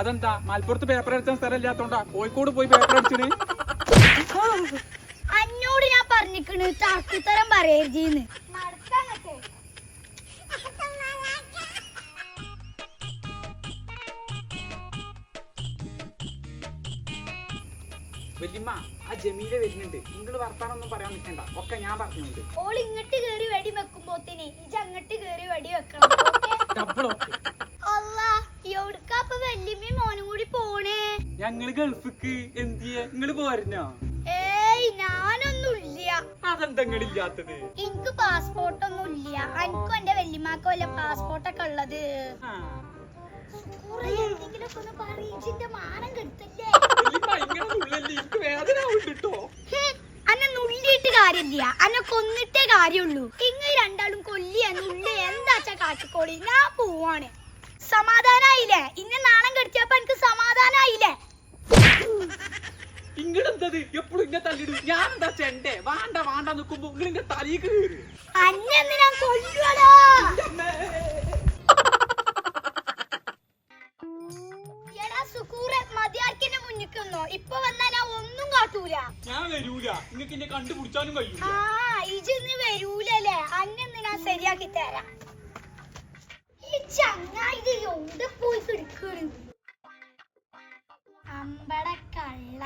അതെന്താ? മലപ്പുറത്ത് പേപ്പർ അടിച്ചാൻ സ്ഥലമില്ലാത്തോണ്ടാ കോഴിക്കോട് പോയി പേപ്പർ അടിച്ചിന് അന്നോട് ഞാൻ പറഞ്ഞിക്കണ് തർക്കുത്തരം പറയരുതീന്ന്. വല്യമ്മ ആ ജമീല വരുന്നുണ്ട്. നിങ്ങൾ വർത്താനൊന്നും പറയാൻ നിൽക്കണ്ട ഒക്കെ ഞാൻ പറഞ്ഞിട്ടുണ്ട്. ഓൾ ഇങ്ങോട്ട് കേറി വെടി വെക്കുമ്പോത്തിന് വെടി വെക്കണം. അല്ലാ എവിടുക്കാ വല്യമ്മയും മോനും കൂടി പോണേ? ഞങ്ങൾ ഗൾഫിക്ക്. എന്തിയെ നിങ്ങൾ പോരുന്നോ? ഏയ് ഞാനൊന്നുമില്ല. അതെന്തങ്ങളില്ലാത്തത് എനിക്ക് പാസ്പോർട്ട് ഒന്നും ഇല്ല എനിക്കും എന്റെ വല്യമാക്കും അല്ല പാസ്പോർട്ടൊക്കെ ഉള്ളത്. കുറെ എന്തെങ്കിലുമൊക്കെ ഒന്ന് പറയിച്ചിന്റെ മാനം കെടുത്തല്ലേ വല്യമ്മ, ഇങ്ങനെ നുള്ളല്ലേ, എനിക്ക് വേദന ആവുന്നുണ്ട് ട്ടോ. ഹും, അന്നെ കാര്യമില്ല അന്നെ കൊന്നിട്ടേ കാര്യമുള്ളൂ. ഇങ്ങ രണ്ടാളും കൊല്ലി നുള്ളി എന്താച്ചാ കാട്ടിക്കോളി? ഞാൻ പോവാണ്. സമാധാനായില്ലേ? ഇന്നെ നാണം കെടുത്തിയപ്പോ എനിക്ക് സമാധാനായില്ലേ? ഇങ്ങടെന്തത് എപ്പോഴും ഇന്നെ തല്ലിടും. ഞാൻ എന്താ ചെണ്ടേ? വാണ്ട വാണ്ട നിക്കുമ്പോ ഇങ്ങനെ തലീക്ക് കയറി അന്നെ ഞാൻ കൊല്ലുവടാ? സുക്കൂറെ മതിയാർക്കിന്റെ മുന്നിക്കുന്നോ? ഇപ്പൊ വന്നാൽ ഞാൻ ഒന്നും കാട്ടൂല. ഞാൻ വരൂല. നിങ്ങൾക്ക് എന്നെ കണ്ടുപിടിച്ചാലും കഴിയൂല. ആ ഇജിന്ന് വരൂലല്ലേ? അന്നെ ഞാൻ ശരിയാക്കി തരാം. ഈ ചങ്ങായി ഇത് എവിടെ പോയി കിടക്കണ്? അമ്പട കള്ള.